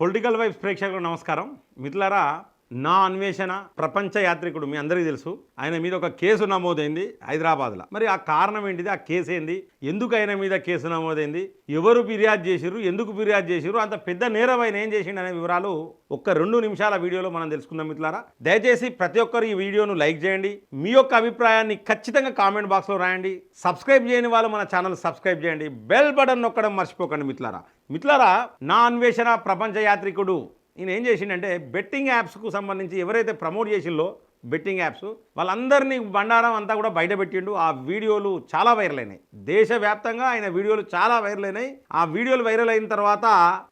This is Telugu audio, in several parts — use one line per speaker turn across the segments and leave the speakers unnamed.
పొలిటికల్ వైబ్స్ ప్రేక్షకులకు నమస్కారం. మిత్రులారా నా అన్వేషణ ప్రపంచ యాత్రికుడు మీ అందరికీ తెలుసు. ఆయన మీద ఒక కేసు నమోదైంది హైదరాబాద్లో. మరి ఆ కారణం ఏంటిది? ఆ కేసు ఏంది? ఎందుకు ఆయన మీద కేసు నమోదైంది? ఎవరు ఫిర్యాదు చేసిరు ఎందుకు ఫిర్యాదు చేసిరు అంత పెద్ద నేరం ఆయన ఏం చేసిండు అనే వివరాలు ఒక్క రెండు నిమిషాల వీడియోలో మనం తెలుసుకుందాం మిత్రులారా. దయచేసి ప్రతి ఒక్కరు ఈ వీడియోను లైక్ చేయండి. మీ యొక్క అభిప్రాయాన్ని ఖచ్చితంగా కామెంట్ బాక్స్లో రాయండి. సబ్స్క్రైబ్ చేయని వాళ్ళు మన ఛానల్ సబ్స్క్రైబ్ చేయండి. బెల్ బటన్ నొక్కడం మర్చిపోకండి మిత్రులారా. మిత్రులారా నా అన్వేషణ ప్రపంచ యాత్రికుడు ఈయన ఏం చేసిండంటే బెట్టింగ్ యాప్స్కు సంబంధించి ఎవరైతే ప్రమోట్ చేసిందో బెట్టింగ్ యాప్స్ వాళ్ళందరినీ బండారం అంతా కూడా బయట పెట్టిండు. ఆ వీడియోలు చాలా వైరల్ అయినాయి. దేశవ్యాప్తంగా ఆయన వీడియోలు చాలా వైరల్ అయినాయి. ఆ వీడియోలు వైరల్ అయిన తర్వాత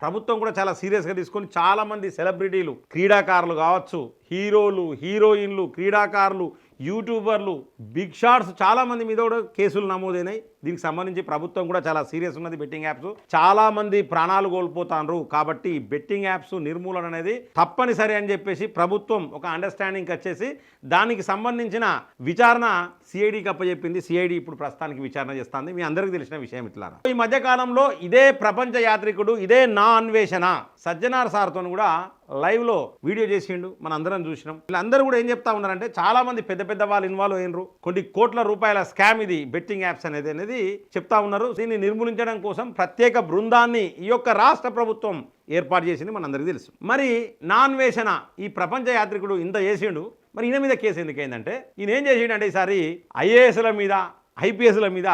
ప్రభుత్వం కూడా చాలా సీరియస్గా తీసుకొని చాలామంది సెలబ్రిటీలు క్రీడాకారులు కావచ్చు హీరోలు హీరోయిన్లు క్రీడాకారులు యూట్యూబర్లు బిగ్ షాట్స్ చాలా మంది మీద కూడా కేసులు నమోదైనాయి. దీనికి సంబంధించి ప్రభుత్వం కూడా చాలా సీరియస్ ఉన్నది బెట్టింగ్ యాప్స్. చాలామంది ప్రాణాలు కోల్పోతాండ్రు కాబట్టి బెట్టింగ్ యాప్స్ నిర్మూలన అనేది తప్పనిసరి అని చెప్పేసి ప్రభుత్వం ఒక అండర్స్టాండింగ్కి వచ్చేసి దానికి సంబంధించిన విచారణ సిఐడికి అప్పచెప్పింది. సిఐడి ఇప్పుడు ప్రస్తుతానికి విచారణ చేస్తుంది. మీ అందరికీ తెలిసిన విషయం ఇట్లా ఈ మధ్యకాలంలో ఇదే ప్రపంచ యాత్రికుడు ఇదే నా అన్వేషణ సజ్జనార్ సార్తో కూడా లైవ్లో వీడియో చేసిండు మన అందరం చూసినాం. వీళ్ళందరూ కూడా ఏం చెప్తా ఉన్నారంటే చాలామంది పెద్ద పెద్ద వాళ్ళు ఇన్వాల్వ్ అయినరు. కొన్ని కోట్ల రూపాయల స్కామ్ ఇది బెట్టింగ్ యాప్స్ అనేది అనేది చెప్తా ఉన్నారు. దీన్ని నిర్మూలించడం కోసం ప్రత్యేక బృందాన్ని ఈ యొక్క రాష్ట్ర ప్రభుత్వం ఏర్పాటు చేసింది మనందరికీ తెలుసు. మరి నాన్ నాన్వేషణ ఈ ప్రపంచ యాత్రికుడు ఇంత చేసిండు. మరి ఈయన మీద కేసు ఎందుకు ఈయన ఏం చేసిండు ఈసారి ఐఏఎస్ల మీద ఐపీఎస్ల మీద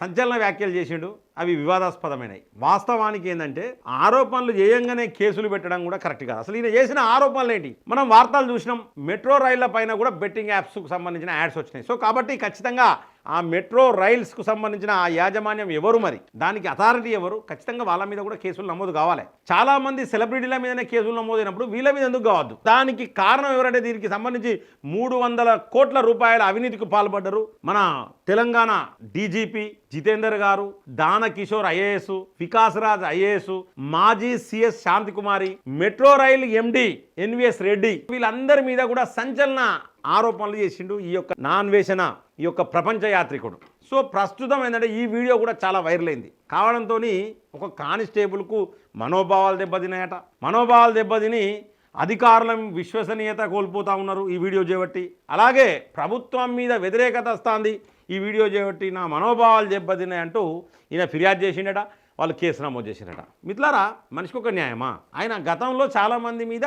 సంచలన వ్యాఖ్యలు చేసిండు. అవి వివాదాస్పదమైనవి వాస్తవానికి ఏంటంటే ఆరోపణలు చేయంగానే కేసులు పెట్టడం కూడా కరెక్ట్ కాదు. అసలు ఈయన చేసిన ఆరోపణలు ఏంటి? మనం వార్తలు చూసినాం మెట్రో రైళ్ళ పైన కూడా బెట్టింగ్ యాప్స్కు సంబంధించిన యాడ్స్ వచ్చినాయి. సో కాబట్టి ఖచ్చితంగా ఆ మెట్రో రైల్స్కు సంబంధించిన ఆ యాజమాన్యం ఎవరు మరి? దానికి అథారిటీ ఎవరు? ఖచ్చితంగా వాళ్ళ మీద కూడా కేసులు నమోదు కావాలి. చాలా మంది సెలబ్రిటీల మీదనే కేసులు నమోదైనప్పుడు వీళ్ళ మీద ఎందుకు కావద్దు? దానికి కారణం ఎవరంటే దీనికి సంబంధించి మూడు వందల కోట్ల రూపాయల అవినీతికి పాల్పడ్డారు మన తెలంగాణ డీజీపీ జితేందర్ గారు దాన కిషోర్ ఐఏఎస్ వికాస్ రాజ్ ఐఏఎస్ మాజీ సిఎస్ శాంతికుమారి మెట్రో రైలు ఎండి ఎన్విఎస్ రెడ్డి వీళ్ళందరి మీద కూడా సంచలన ఆరోపణలు చేసిండు ఈ యొక్క నాన్వేషణ ఈ యొక్క ప్రపంచ యాత్రికుడు. సో ప్రస్తుతం ఏంటంటే ఈ వీడియో కూడా చాలా వైరల్ అయింది. కావడంతో ఒక కానిస్టేబుల్కు మనోభావాలు దెబ్బతిన్నాయట. మనోభావాలు దెబ్బతిని అధికారుల విశ్వసనీయత కోల్పోతూ ఉన్నారు ఈ వీడియో చేపట్టి. అలాగే ప్రభుత్వం మీద వ్యతిరేకత వస్తుంది. ఈ వీడియో చేపట్టి నా మనోభావాలు దెబ్బతిన్నాయంటూ ఈయన ఫిర్యాదు చేసిండట వాళ్ళు కేసు నమోదు చేసినట మిత్రులారా మనిషికి ఒక న్యాయమా? ఆయన గతంలో చాలామంది మీద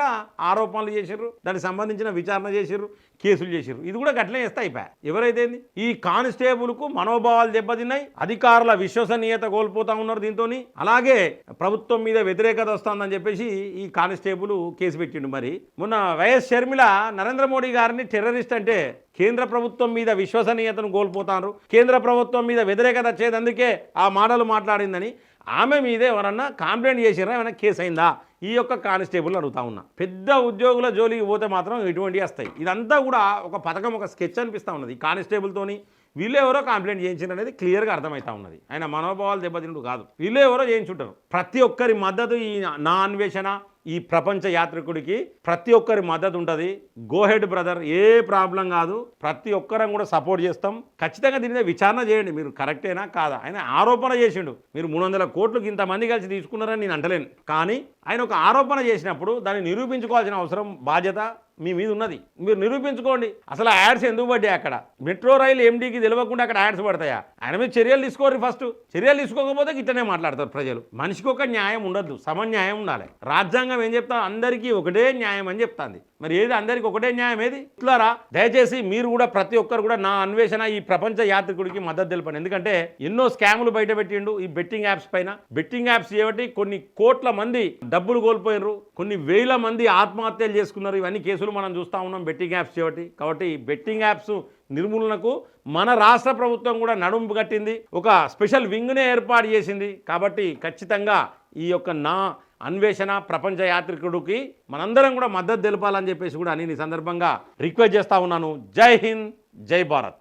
ఆరోపణలు చేశారు దానికి సంబంధించిన విచారణ చేశారు కేసులు చేసిర్రు. ఇది కూడా గట్లే చేస్తే అయిపోయా. ఎవరైతే ఈ కానిస్టేబుల్కు మనోభావాలు దెబ్బతిన్నాయి అధికారుల విశ్వసనీయత కోల్పోతా ఉన్నారు దీంతో అలాగే ప్రభుత్వం మీద వ్యతిరేకత వస్తుందని చెప్పేసి ఈ కానిస్టేబుల్ కేసు పెట్టిండు మరి. మొన్న వైఎస్ షర్మిల నరేంద్ర మోడీ గారిని టెర్రరిస్ట్ అంటే కేంద్ర ప్రభుత్వం మీద విశ్వసనీయతను కోల్పోతారు కేంద్ర ప్రభుత్వం మీద వ్యతిరేకత వచ్చేదందుకే ఆ మాటలు మాట్లాడిందని. ఆమె మీద ఎవరన్నా కంప్లైంట్ చేసిరా ఏమైనా కేసు అయిందా ఈ యొక్క కానిస్టేబుల్ అడుగుతా ఉన్నా. పెద్ద ఉద్యోగుల జోలికి పోతే మాత్రం ఇటువంటివి వస్తాయి. ఇదంతా కూడా ఒక పథకం ఒక స్కెచ్ అనిపిస్తూ ఉన్నది. ఈ కానిస్టేబుల్తోని వీళ్ళు ఎవరో కంప్లైంట్ చేయించారు అనేది క్లియర్గా అర్థమవుతా ఉన్నది. ఆయన మనోభావాలు దెబ్బతిండు కాదు. వీళ్ళు ఎవరో చేయించుంటారు. ప్రతి ఒక్కరి మద్దతు ఈ నా అన్వేషణ ఈ ప్రపంచ యాత్రికుడికి ప్రతి ఒక్కరి మద్దతు ఉంటుంది. గోహెడ్ బ్రదర్ ఏ ప్రాబ్లం కాదు. ప్రతి ఒక్కరం కూడా సపోర్ట్ చేస్తాం. ఖచ్చితంగా దీని మీద విచారణ చేయండి. మీరు కరెక్టేనా కాదా? ఆయన ఆరోపణ చేసిండు. మీరు మూడు వందల కోట్లకు ఇంతమంది కలిసి తీసుకున్నారని నేను అంటలేను. కానీ ఆయన ఒక ఆరోపణ చేసినప్పుడు దాన్ని నిరూపించుకోవాల్సిన అవసరం బాధ్యత మీ మీద ఉన్నది. మీరు నిరూపించుకోండి. అసలు యాడ్స్ ఎందుకు పడ్డాయి అక్కడ? మెట్రో రైలు ఎండీకి తెలియకుండా అక్కడ యాడ్స్ పడతాయా? ఆయన మీద చర్యలు తీసుకోరు ఫస్ట్. చర్యలు తీసుకోకపోతే ఇట్లనే మాట్లాడతారు ప్రజలు. మనిషికి ఒక న్యాయం ఉండదు సమన్యాయం ఉండాలి. రాజ్యాంగం ఏం చెప్తా? అందరికీ ఒకటే న్యాయం అని చెప్తాంది. మరి ఏది? అందరికీ ఒకటే న్యాయం ఏది? ఇట్లారా? దయచేసి మీరు కూడా ప్రతి ఒక్కరు కూడా నా అన్వేషణ ఈ ప్రపంచ యాత్రికుడికి మద్దతు తెలపండి. ఎందుకంటే ఎన్నో స్కాములు బయట పెట్టిండు ఈ బెట్టింగ్ యాప్స్ పైన. బెట్టింగ్ యాప్స్ ఏమిటి? కొన్ని కోట్ల మంది డబ్బులు కోల్పోయినరు కొన్ని వేల మంది ఆత్మహత్యలు చేసుకున్నారు. ఇవన్నీ కేసులు మనం చూస్తూ ఉన్నాం బెట్టింగ్ యాప్స్ ఒకటి కాబట్టి బెట్టింగ్ యాప్స్ నిర్మూలనకు మన రాష్ట్ర ప్రభుత్వం కూడా నడుంపు కట్టింది. ఒక స్పెషల్ వింగ్నే ఏర్పాటు చేసింది. కాబట్టి ఖచ్చితంగా ఈ యొక్క నా అన్వేషణ ప్రపంచ యాత్రికుడికి మనందరం కూడా మద్దతు తెలపాలని చెప్పేసి కూడా నేను ఈ సందర్భంగా రిక్వెస్ట్ చేస్తా ఉన్నాను. జై హింద్ జై భారత్.